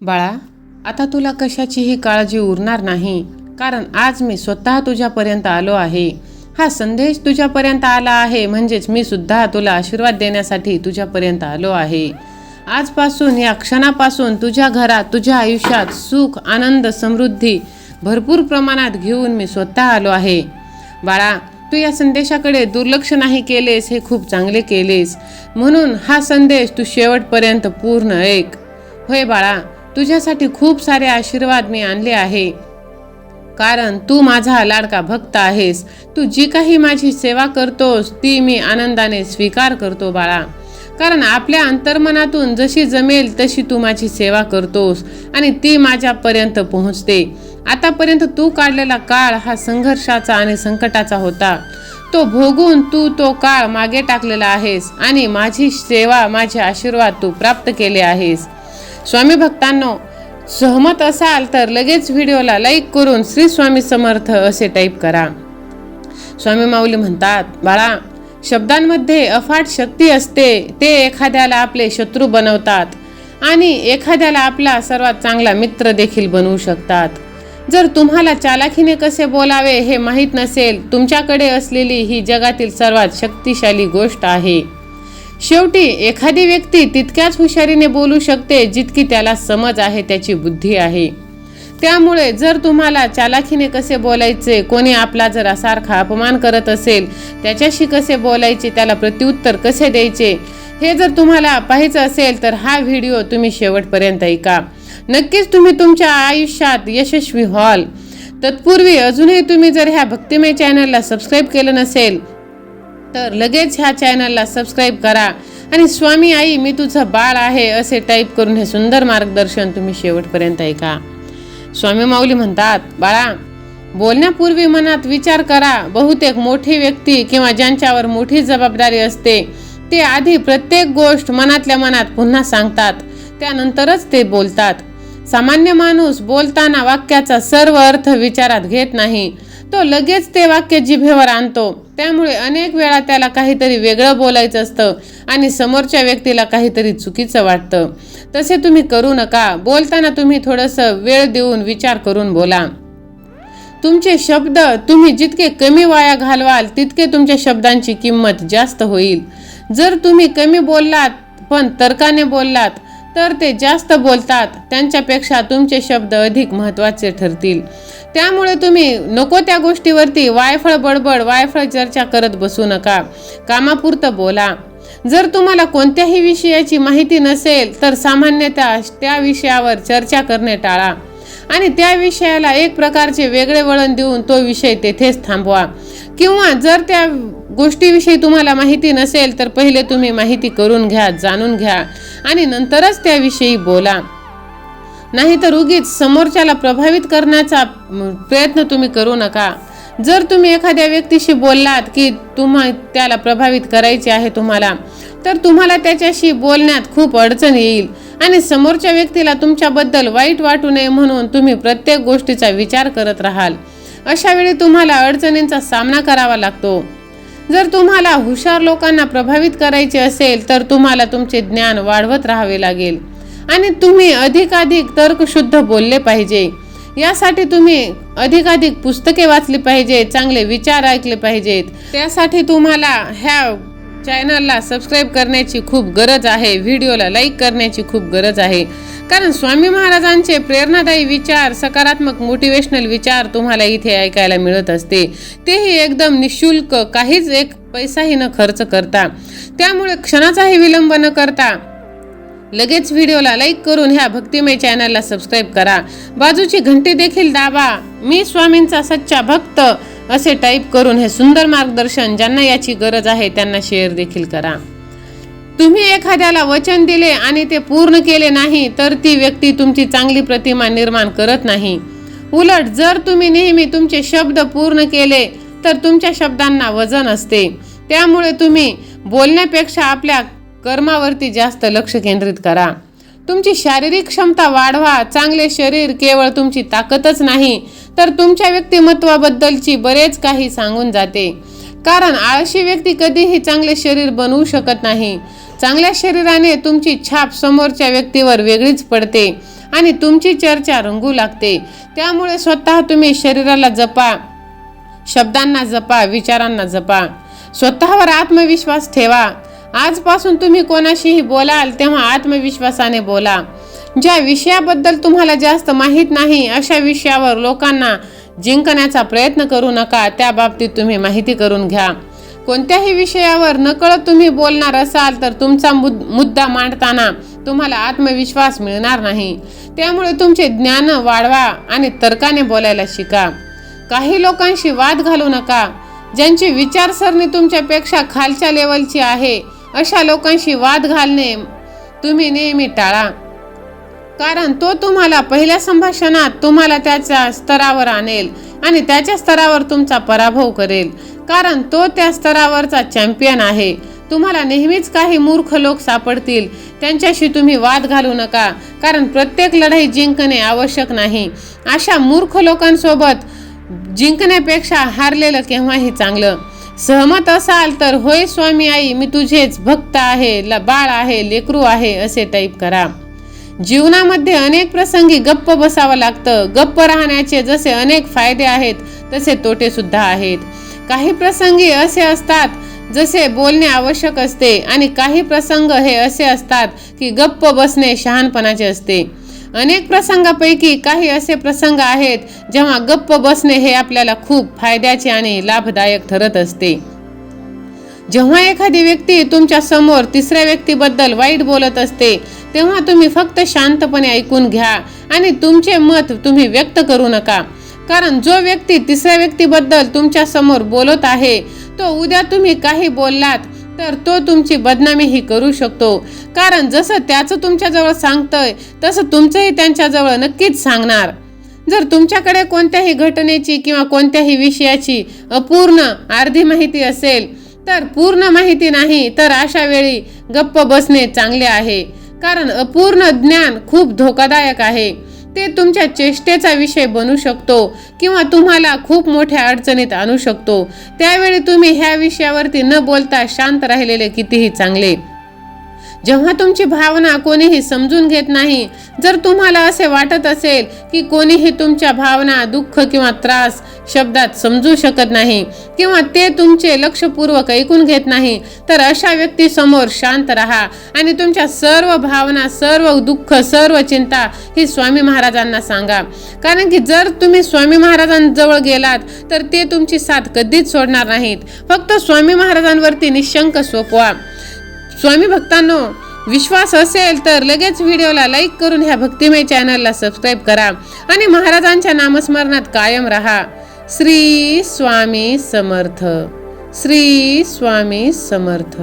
बाळा आता तुला कशाचीही काळजी उरणार नाही कारण आज मी स्वतः तुझ्यापर्यंत आलो आहे. हा संदेश तुझ्यापर्यंत आला आहे म्हणजेच मी सुद्धा तुला आशीर्वाद देण्यासाठी तुझ्यापर्यंत आलो आहे. आजपासून या क्षणापासून तुझ्या घरात तुझ्या आयुष्यात सुख आनंद समृद्धी भरपूर प्रमाणात घेऊन मी स्वतः आलो आहे. बाळा तू या संदेशाकडे दुर्लक्ष नाही केलेस हे खूप चांगले केलेस. म्हणून हा संदेश तू शेवटपर्यंत पूर्ण ऐक. होय बाळा तुझ्यासाठी खूप सारे आशीर्वाद मी आणले आहे. कारण तू माझा लाडका भक्त आहेस. तू जी काही माझी सेवा करतोस ती मी आनंदाने स्वीकार करतो बाळा. कारण आपल्या अंतर्मनातून जशी जमेल तशी तू माझी सेवा करतोस आणि ती माझ्यापर्यंत पोहोचते. आतापर्यंत तू काढलेला काळ हा संघर्षाचा आणि संकटाचा होता. तो भोगून तू तो काळ मागे टाकलेला आहेस आणि माझी सेवा माझे आशीर्वाद तू प्राप्त केले आहेस. स्वामी भक्तांनो सहमत असाल तर लगेच व्हिडिओला लाईक करून श्री स्वामी समर्थ असे टाईप करा. स्वामी माऊली म्हणतात बाळा शब्दांमध्ये अफाट शक्ती असते ते एखाद्याला आपले शत्रू बनवतात आणि एखाद्याला आपला सर्वात चांगला मित्र देखील बनवू शकतात. जर तुम्हाला चालाखीने कसे बोलावे हे माहीत नसेल तुमच्याकडे असलेली ही जगातील सर्वात शक्तिशाली गोष्ट आहे. शेवटी एखादी व्यक्ती तितक्याच हुशारीने बोलू शकते जितकी त्याला समज आहे त्याची बुद्धी आहे. त्यामुळे जर तुम्हाला चालाखीने कसे बोलायचे कोणी आपला जर सारखा अपमान करत असेल त्याच्याशी कसे बोलायचे त्याला प्रत्युत्तर कसे द्यायचे हे जर तुम्हाला पाहायचं असेल तर हा व्हिडिओ तुम्ही शेवटपर्यंत ऐका. नक्कीच तुम्ही तुमच्या आयुष्यात यशस्वी व्हाल. तत्पूर्वी अजूनही तुम्ही जर ह्या भक्तिमय चॅनलला सबस्क्राईब केलं नसेल तर लगेच ह्या चॅनलला सबस्क्राईब करा. आणि स्वामी आई मी तुझं बाळ आहे असे टाईप करून हे सुंदर मार्गदर्शन तुम्ही शेवटपर्यंत ऐका. स्वामी माऊली म्हणतात बाळा बोलण्यापूर्वी मनात विचार करा. बहुतेक मोठी व्यक्ती किंवा ज्यांच्यावर मोठी जबाबदारी असते ते आधी प्रत्येक गोष्ट मनातल्या मनात पुन्हा सांगतात त्यानंतरच ते बोलतात. सामान्य माणूस बोलताना वाक्याचा सर्व अर्थ विचारात घेत नाही. तो लगेच ते वाक्य जिभेवर आणतो. त्यामुळे अनेक वेळा त्याला काहीतरी वेगळं बोलायचं असतं आणि समोरच्या व्यक्तीला काहीतरी चुकीचं वाटतं. तसे तुम्ही करू नका. बोलताना तुम्ही थोडंसं वेळ देऊन विचार करून बोला. तुमचे शब्द तुम्ही जितके कमी वाया घालवाल तितके तुमच्या शब्दांची किंमत जास्त होईल. जर तुम्ही कमी बोललात पण तर्काने बोललात तर ते जास्त बोलतात. त्यांच्यापेक्षा तुमचे शब्द अधिक महत्त्वाचे ठरतील. त्यामुळे तुम्ही नको त्या गोष्टीवरती वायफळ बडबड वायफळ चर्चा करत बसू नका. कामापुरतं बोला. जर तुम्हाला कोणत्याही विषयाची माहिती नसेल तर सामान्यतः त्या विषयावर चर्चा करणे टाळा. आणि त्या विषयाला एक प्रकारचे वेगळे वळण देऊन तो विषय तेथेच थांबवा. किंवा जर त्या गोष्टीविषयी तुम्हाला माहिती नसेल तर पहिले तुम्ही माहिती करून घ्या जाणून घ्या. आणि नंतरच त्याविषयी बोला. नाहीतर उगीच समोरच्याला प्रभावित करण्याचा प्रयत्न तुम्ही करू नका. जर तुम्ही एखाद्या व्यक्तीशी बोललात की तुम्हा त्याला प्रभावित करायचे आहे तुम्हाला तर तुम्हाला त्याच्याशी बोलण्यात खूप अडचण येईल आणि समोरच्या व्यक्तीला तुमच्याबद्दल वाईट वाटू नये म्हणून तुम्ही प्रत्येक गोष्टीचा विचार करत राहाल. अशा वेळी तुम्हाला अडचणींचा सामना करावा लागतो. जर तुम्हाला हुशार लोकांना प्रभावित करायचे असेल तर तुम्हाला तुमचे ज्ञान वाढवत राहावे लागेल. आणि तुम्ही अधिकाधिक तर्कशुद्ध बोलले पाहिजे. यासाठी तुम्ही अधिकाधिक पुस्तके वाचली पाहिजे चांगले विचार ऐकले पाहिजेत. त्यासाठी तुम्हाला ह्या चॅनलला सबस्क्राईब करण्याची खूप गरज आहे व्हिडिओला लाईक करण्याची खूप गरज आहे. कारण स्वामी महाराजांचे प्रेरणादायी विचार सकारात्मक मोटिवेशनल विचार तुम्हाला इथे ऐकायला मिळत असते. तेही एकदम निशुल्क काहीच एक पैसाही न खर्च करता. त्यामुळे क्षणाचाही विलंब न करता लगेच व्हिडिओला लाईक करून ह्या भक्तिमय चॅनलला सबस्क्राईब करा. बाजूची घंटी देखील दाबा. मी स्वामींचा सच्चा भक्त असे टाईप करून हे सुंदर मार्गदर्शन ज्यांना याची गरज आहे त्यांना शेअर देखील करा. तुम्ही एखाद्याला वचन दिले आणि ते पूर्ण केले नाही तर ती व्यक्ती तुमची चांगली प्रतिमा निर्माण करत नाही. उलट जर तुम्ही नेहमी तुमचे शब्द पूर्ण केले तर तुमच्या शब्दांना वजन असते. त्यामुळे तुम्ही बोलण्यापेक्षा आपल्या कर्मावरती जास्त लक्ष केंद्रित करा. तुमची शारीरिक क्षमता वाढवा. चांगले शरीर केवळ तुमची ताकदच नाही तर तुमच्या व्यक्तिमत्वाबद्दलची बरेच काही सांगून जाते. कारण आळशी व्यक्ती कधीही चांगले शरीर बनवू शकत नाही. चांगल्या शरीराने तुमची छाप समोरच्या व्यक्तीवर वेगळीच पडते आणि तुमची चर्चा रंगू लागते. त्यामुळे स्वतः तुम्ही शरीराला जपा शब्दांना जपा विचारांना जपा. स्वतःवर आत्मविश्वास ठेवा. आजपासून तुम्ही कोणाशीही बोलाल तेव्हा आत्मविश्वासाने बोला. ज्या विषयाबद्दल तुम्हाला जास्त माहीत नाही अशा विषयावर लोकांना जिंकण्याचा प्रयत्न करू नका त्या बाबतीत तुम्ही माहिती करून घ्या. कोणत्याही विषयावर नकळत तुम्ही बोलणार असाल तर तुमचा मुद्दा मांडताना तुम्हाला आत्मविश्वास मिळणार नाही. त्यामुळे तुमचे ज्ञान वाढवा आणि तर्काने बोलायला शिका. काही लोकांशी वाद घालू नका. ज्यांची विचारसरणी तुमच्यापेक्षा खालच्या लेवलची आहे अशा लोकांशी वाद घालणे तुम्ही नेहमी टाळा. कारण तो तुम्हाला पहिल्या संभाषणात तुम्हाला त्याच्या स्तरावर आणेल आणि त्याच्या स्तरावर तुमचा पराभव करेल. कारण तो त्या स्तरावरचा चॅम्पियन आहे. तुम्हाला नेहमीच काही मूर्ख लोक सापडतील. त्यांच्याशी तुम्ही वाद घालू नका. कारण प्रत्येक लढाई जिंकणे आवश्यक नाही. अशा मूर्ख लोकांसोबत जिंकण्यापेक्षा हारलेलं केव्हाही चांगलं. सहमत असाल तर होय स्वामी आई मी तुझेच भक्त आहे ल बाळ आहे लेकरू आहे असे टाईप करा. जीवनामध्ये अनेक प्रसंगी गप्प बसावं लागतं. गप्प राहण्याचे जसे अनेक फायदे आहेत तसे तोटे सुद्धा आहेत. काही प्रसंगी असे असतात जसे बोलणे आवश्यक असते आणि काही प्रसंग हे असे असतात की गप्प बसणे शहाणपणाचे असते. अनेक प्रसंगापैकी काही असे प्रसंग आहेत जेव्हा गप्प बसणे हे आपल्याला खूप फायद्याचे आणि लाभदायक ठरत असते. जेव्हा एखादी व्यक्ती तुमच्यासमोर तिसऱ्या व्यक्तीबद्दल वाईट बोलत असते तेव्हा तुम्ही फक्त शांतपणे ऐकून घ्या आणि तुमचे मत तुम्ही व्यक्त करू नका. कारण जो व्यक्ती तिसऱ्या व्यक्तीबद्दल तुमच्यासमोर बोलत आहे तो उद्या तुम्ही काही बोललात तर तो तुमची बदनामीही करू शकतो. कारण जसं त्याचं तुमच्याजवळ सांगतंय तसं तुमचंही त्यांच्याजवळ नक्कीच सांगणार. जर तुमच्याकडे कोणत्याही घटनेची किंवा कोणत्याही विषयाची अपूर्ण अर्धी माहिती असेल तर पूर्ण माहिती नाही तर अशा वेळी गप्प बसणे चांगले आहे. कारण अपूर्ण ज्ञान खूप धोकादायक आहे. ते तुमच्या चेष्टेचा विषय बनू शकतो किंवा तुम्हाला खूप मोठ्या अडचणीत आणू शकतो. त्यावेळी तुम्ही ह्या विषयावरती न बोलता शांत राहिलेले कितीही चांगले. जेव्हा तुमची भावना कोणीही समजून घेत नाही जर तुम्हाला असे वाटत असेल की कोणीही तुमच्या भावना दुःख किंवा त्रास शब्दात समजू शकत नाही किंवा ते तुमचे लक्षपूर्वक ऐकून घेत नाही तर अशा व्यक्तीसमोर शांत राहा आणि तुमच्या सर्व भावना सर्व दुःख सर्व चिंता ही स्वामी महाराजांना सांगा. कारण की जर तुम्ही स्वामी महाराजांजवळ गेलात तर ते तुमची साथ कधीच सोडणार नाहीत. फक्त स्वामी महाराजांवरती निशंक सोपवा. स्वामी भक्तांनो विश्वास असेल तर लगेच व्हिडिओला लाईक करून ह्या भक्तिमय चॅनलला सबस्क्राईब करा आणि महाराजांच्या नामस्मरणात कायम राहा. श्री स्वामी समर्थ. श्री स्वामी समर्थ.